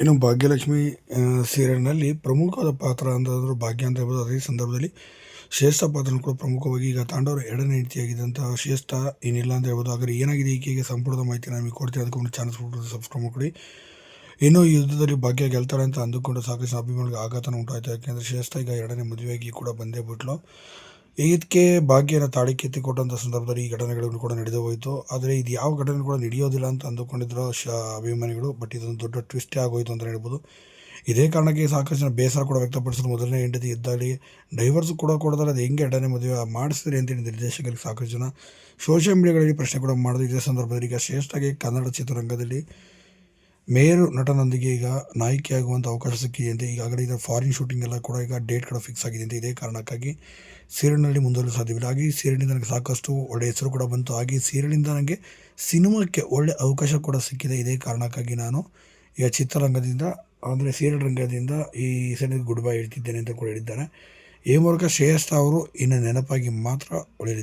ಇನ್ನು ಭಾಗ್ಯಲಕ್ಷ್ಮಿ ಸೀರಿಯಲ್ನಲ್ಲಿ ಪ್ರಮುಖವಾದ ಪಾತ್ರ ಅಂತಂದ್ರೆ ಭಾಗ್ಯ ಅಂತ ಹೇಳ್ಬೋದು. ಅದೇ ಸಂದರ್ಭದಲ್ಲಿ ಶ್ರೇಷ್ಠ ಪಾತ್ರನ ಕೂಡ ಪ್ರಮುಖವಾಗಿ ಈಗ ತಾಂಡವರ ಎರಡನೇ ಹೆಂಡತಿಯಾಗಿದ್ದಂತಹ ಶ್ರೇಷ್ಠ ಏನಿಲ್ಲ ಅಂತ ಹೇಳ್ಬೋದು. ಆದರೆ ಏನಾಗಿದೆ ಈಕೆಗೆ ಸಂಪೂರ್ಣ ಮಾಹಿತಿ ನಮಗೆ ಕೊಡ್ತೀವಿ ಅದಕ್ಕೊಂದು ಕೊಟ್ಟು ಸಬ್ಸ್ಕ್ರೈಬ್ ಮಾಡಿ ಇನ್ನೂ ಯುದ್ಧದಲ್ಲಿ ಭಾಗ್ಯ ಗೆಲ್ತಾರೆ ಅಂತ ಅಂದುಕೊಂಡು ಸಾಕಷ್ಟು ಅಭಿಮಾನಿಗೆ ಆಘಾತನ ಉಂಟಾಯಿತು. ಯಾಕೆಂದರೆ ಶ್ರೇಷ್ಠ ಈಗ ಎರಡನೇ ಮದುವೆಯಾಗಿ ಕೂಡ ಬಂದೇ ಬಿಟ್ಲು. ಇದಕ್ಕೆ ಭಾಗ್ಯನ ತಾಳಿ ಕೊಟ್ಟಂಥ ಸಂದರ್ಭದಲ್ಲಿ ಈ ಘಟನೆಗಳು ಕೂಡ ನಡೆದು ಹೋಯಿತು. ಆದರೆ ಇದು ಯಾವ ಘಟನೆ ಕೂಡ ನಡೆಯೋದಿಲ್ಲ ಅಂತ ಅಂದುಕೊಂಡಿದ್ರು ಶ ಅಭಿಮಾನಿಗಳು ಬಟ್ ಇದೊಂದು ದೊಡ್ಡ ಟ್ವಿಸ್ಟೇ ಆಗೋಯಿತು ಅಂತ ಹೇಳ್ಬೋದು. ಇದೇ ಕಾರಣಕ್ಕೆ ಸಾಕಷ್ಟು ಜನ ಬೇಸರ ಕೂಡ ವ್ಯಕ್ತಪಡಿಸಿದ್ರು. ಮೊದಲನೇ ಹೆಂಡತಿ ಇದ್ದಲ್ಲಿ ಡೈವರ್ಸ್ ಕೂಡ ಕೊಡೋದ್ರೆ ಅದು ಹೆಂಗೆ ಎರಡನೇ ಮದುವೆ ಮಾಡಿಸಿದ್ರಿ ಅಂತೇಳಿ ನಿರ್ದೇಶಕರಿಗೆ ಸಾಕಷ್ಟು ಜನ ಸೋಷಿಯಲ್ ಮೀಡಿಯಾಗಳಲ್ಲಿ ಪ್ರಶ್ನೆ ಕೂಡ ಮಾಡಿದ್ರು. ಇದೇ ಸಂದರ್ಭದಲ್ಲಿ ಈಗ ಶ್ರೇಷ್ಠಾಗಿ ಕನ್ನಡ ಚಿತ್ರರಂಗದಲ್ಲಿ ಮೇರು ನಟನೊಂದಿಗೆ ಈಗ ನಾಯಕಿಯಾಗುವಂಥ ಅವಕಾಶ ಸಿಕ್ಕಿದೆ ಈಗಾಗಲೇ ಇದರ ಫಾರಿನ್ ಶೂಟಿಂಗ್ ಎಲ್ಲ ಕೂಡ ಈಗ ಡೇಟ್ ಕೂಡ ಫಿಕ್ಸ್ ಆಗಿದೆ ಅಂತ ಇದೇ. ಕಾರಣಕ್ಕಾಗಿ ಸೀರಿಯಲ್ನಲ್ಲಿ ಮುಂದುವರಲು ಸಾಧ್ಯವಿಲ್ಲ. ಹಾಗೆ ಸೀರಿಯಲ್ನಿಂದ ನನಗೆ ಸಾಕಷ್ಟು ಒಳ್ಳೆಯ ಹೆಸರು ಕೂಡ ಬಂತು. ಹಾಗೆ ಈ ಸೀರಿಯಲಿಂದ ನನಗೆ ಸಿನಿಮಾಕ್ಕೆ ಒಳ್ಳೆಯ ಅವಕಾಶ ಕೂಡ ಸಿಕ್ಕಿದೆ. ಇದೇ ಕಾರಣಕ್ಕಾಗಿ ನಾನು ಈಗ ಚಿತ್ರರಂಗದಿಂದ, ಅಂದರೆ ಸೀರಿಯಲ್ ರಂಗದಿಂದ ಈ ಸೀರಿಯಲ್ಗೆ ಗುಡ್ ಬೈ ಹೇಳ್ತಿದ್ದೇನೆ ಅಂತ ಕೂಡ ಹೇಳಿದ್ದಾರೆ ಈ ಮೂಲಕ ಶ್ರೇಯಸ್ತ ಅವರು ಇನ್ನು ನೆನಪಾಗಿ ಮಾತ್ರ ಉಳಿಯಲಿದ್ದಾರೆ.